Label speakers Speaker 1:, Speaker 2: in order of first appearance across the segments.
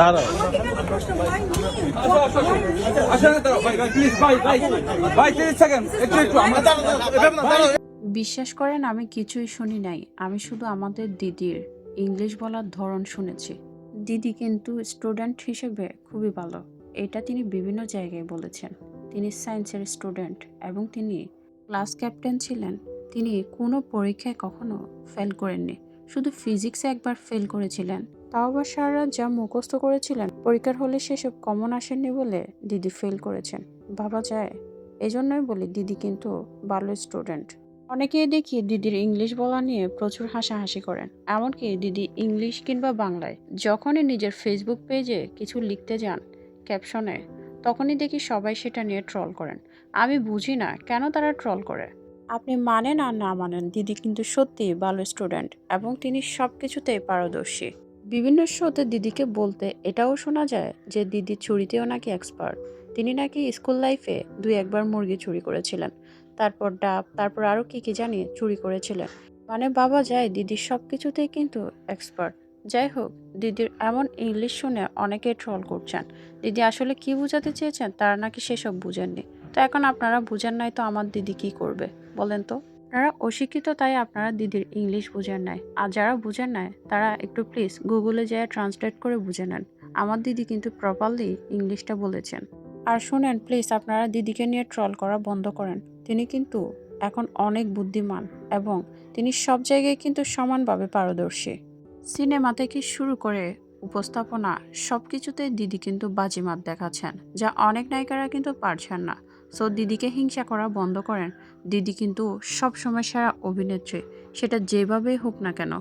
Speaker 1: দাঁড়াও।
Speaker 2: বিশ্বাস করেন, আমি কিছুই শুনি নাই। আমি শুধু আমাদের দিদির ইংলিশ বলার ধরন শুনেছি। দিদি কিন্তু স্টুডেন্ট হিসেবে খুবই ভালো। এটা তিনি বিভিন্ন জায়গায় বলেছেন। তিনি সায়েন্সের স্টুডেন্ট এবং তিনি ক্লাস ক্যাপ্টেন ছিলেন। তিনি কোনো পরীক্ষায় কখনো ফেল করেননি। শুধু ফিজিক্সে একবার ফেল করেছিলেন। তাও আবার সারা যা মুখস্থ করেছিলেন, পরীক্ষার হলে সেসব কমন আসেননি বলে দিদি ফেল করেছেন। ভাবা যায়। এজন্যই বলি দিদি কিন্তু ভালো স্টুডেন্ট। অনেকেই দেখি দিদির ইংলিশ বলা নিয়ে প্রচুর হাসাহাসি করেন। এমনকি দিদি ইংলিশ কিংবা বাংলায় যখনই নিজের ফেসবুক পেজে কিছু লিখতে যান ক্যাপশনে, তখনই দেখি সবাই সেটা নিয়ে ট্রল করেন। আমি বুঝি না কেন তারা ট্রল করে। আপনি মানেন আর না মানেন, দিদি কিন্তু সত্যি ভালো স্টুডেন্ট এবং তিনি সব কিছুতেই পারদর্শী। বিভিন্ন শোতে দিদিকে বলতে এটাও শোনা যায় যে দিদি চুরিতেও নাকি এক্সপার্ট তিনি নাকি স্কুল লাইফে দুই একবার মুরগি চুরি করেছিলেন। তারপর ডাব, তারপর আরও কি কি জানি চুরি করেছিলেন। মানে বাবা যায় দিদির সব কিছুতেই কিন্তু এক্সপার্ট যাই হোক, দিদির এমন ইংলিশ শুনে অনেকেই ট্রল করছেন। দিদি আসলে কি বোঝাতে চেয়েছেন তারা নাকি সেসব বুঝেননি। তো এখন আপনারা বুঝেন নাই তো আমার দিদি কি করবে, বলেন তো। আপনারা অশিক্ষিত তাই আপনারা দিদির ইংলিশ বুঝেন নাই। আর যারা বুঝেন নাই, তারা একটু প্লিজ গুগলে যেয়ে ট্রান্সলেট করে বুঝে নেন। আমার দিদি কিন্তু প্রপারলি ইংলিশটা বলেছেন। আর শুনেন প্লিজ আপনারা দিদিকে নিয়ে ট্রল করা বন্ধ করেন। তিনি কিন্তু এখন অনেক বুদ্ধিমান এবং তিনি সব জায়গায় কিন্তু সমানভাবে পারদর্শী। সিনেমা থেকে শুরু করে উপস্থাপনা সব কিছুতে দিদি কিন্তু বাজিমাত দেখাচ্ছেন, যা অনেক নায়িকারা কিন্তু পারছেন না। সো দিদিকে হিংসা করা বন্ধ করেন। দিদি কিন্তু সবসময় সেরা অভিনেত্রী। সেটা যেভাবেই হোক না কেন।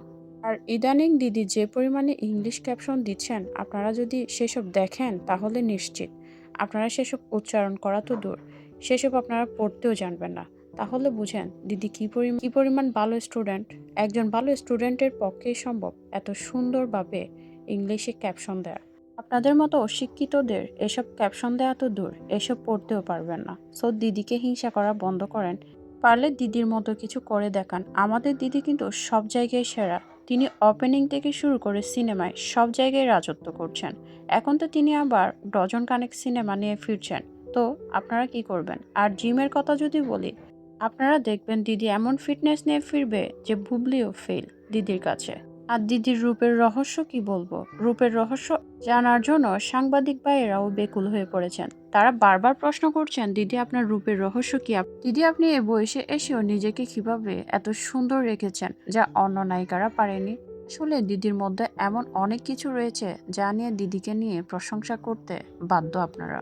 Speaker 2: আর ইদানিং দিদি যে পরিমাণে ইংলিশ ক্যাপশন দিচ্ছেন, আপনারা যদি সেসব দেখেন, তাহলে নিশ্চিত। আপনারা সেসব উচ্চারণ করা তো দূর। সেসব আপনারা পড়তেও জানবেন না। তাহলে বুঝেন, দিদি কী পরিমাণ কী পরিমাণ ভালো স্টুডেন্ট একজন ভালো স্টুডেন্টের পক্ষেই সম্ভব এত সুন্দরভাবে ইংলিশে ক্যাপশন দেয়া। আপনাদের মতো অশিক্ষিতদের এসব ক্যাপশন দেওয়া তো দূর, এসব পড়তেও পারবেন না। সো দিদিকে হিংসা করা বন্ধ করেন। পারলে দিদির মতো কিছু করে দেখান। আমাদের দিদি কিন্তু সব জায়গায় সেরা। তিনি ওপেনিং থেকে শুরু করে সিনেমায় সব জায়গায় রাজত্ব করছেন। এখন তো তিনি আবার ডজন কানেক সিনেমা নিয়ে ফিরছেন। তো, আপনারা কি করবেন? আর জিমের কথা যদি বলি, আপনারা দেখবেন দিদি এমন ফিটনেস নিয়ে ফিরবে যে ভুবলিও ফেল দিদির কাছে। আর দিদির রূপের রহস্য কি বলব? রূপের রহস্য জানার জন্য সাংবাদিক ভাইয়েরাও বেকুল হয়ে পড়েছেন। তারা বারবার প্রশ্ন করছেন, দিদি, আপনার রূপের রহস্য কি? দিদি, আপনি এ বয়সে এসেও নিজেকে কীভাবে এত সুন্দর রেখেছেন, যা অন্য নায়িকারা পারেনি? আসলে দিদির মধ্যে এমন অনেক কিছু রয়েছে যা নিয়ে দিদিকে নিয়ে প্রশংসা করতে বাধ্য আপনারা।